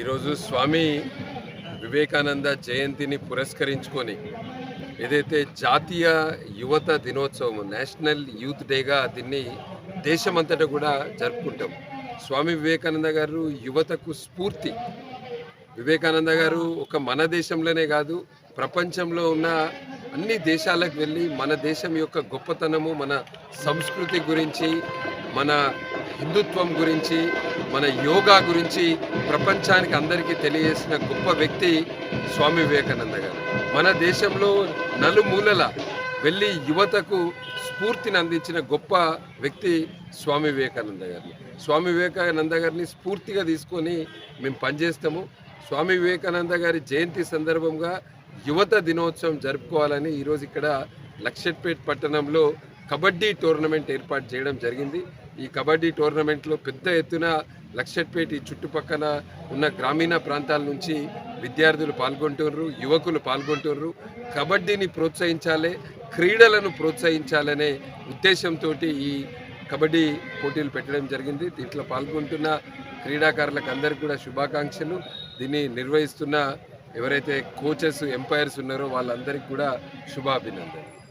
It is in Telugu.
ఈరోజు స్వామి వివేకానంద జయంతిని పురస్కరించుకొని ఏదైతే జాతీయ యువత దినోత్సవం నేషనల్ యూత్ డేగా దీన్ని దేశమంతటా కూడా జరుపుకుంటాం. స్వామి వివేకానంద గారు యువతకు స్ఫూర్తి. వివేకానంద గారు ఒక మన దేశంలోనే కాదు ప్రపంచంలో ఉన్న అన్ని దేశాలకు వెళ్ళి మన దేశం యొక్క గొప్పతనము మన సంస్కృతి గురించి మన హిందుత్వం గురించి మన యోగా గురించి ప్రపంచానికి అందరికీ తెలియజేసిన గొప్ప వ్యక్తి స్వామి వివేకానంద గారు. మన దేశంలో నలుమూలల వెళ్ళి యువతకు స్ఫూర్తిని అందించిన గొప్ప వ్యక్తి స్వామి వివేకానంద గారిని స్వామి వివేకానంద గారిని స్ఫూర్తిగా తీసుకొని మేము పనిచేస్తాము. స్వామి వివేకానంద గారి జయంతి సందర్భంగా యువత దినోత్సవం జరుపుకోవాలని ఈరోజు ఇక్కడ లక్షట్పేట్ పట్టణంలో కబడ్డీ టోర్నమెంట్ ఏర్పాటు చేయడం జరిగింది. ఈ కబడ్డీ టోర్నమెంట్లో పెద్ద ఎత్తున లక్షట్పేట చుట్టుపక్కల ఉన్న గ్రామీణ ప్రాంతాల నుంచి విద్యార్థులు పాల్గొంటున్నారు యువకులు పాల్గొంటున్నారు కబడ్డీని ప్రోత్సహించాలి క్రీడలను ప్రోత్సహించాలనే ఉద్దేశంతో ఈ కబడ్డీ పోటీలు పెట్టడం జరిగింది. దీంట్లో పాల్గొంటున్న క్రీడాకారులకు అందరికీ కూడా శుభాకాంక్షలు. దీన్ని నిర్వహిస్తున్న ఎవరైతే కోచెస్ ఎంపైర్స్ ఉన్నారో వాళ్ళందరికీ కూడా శుభాభినందనలు.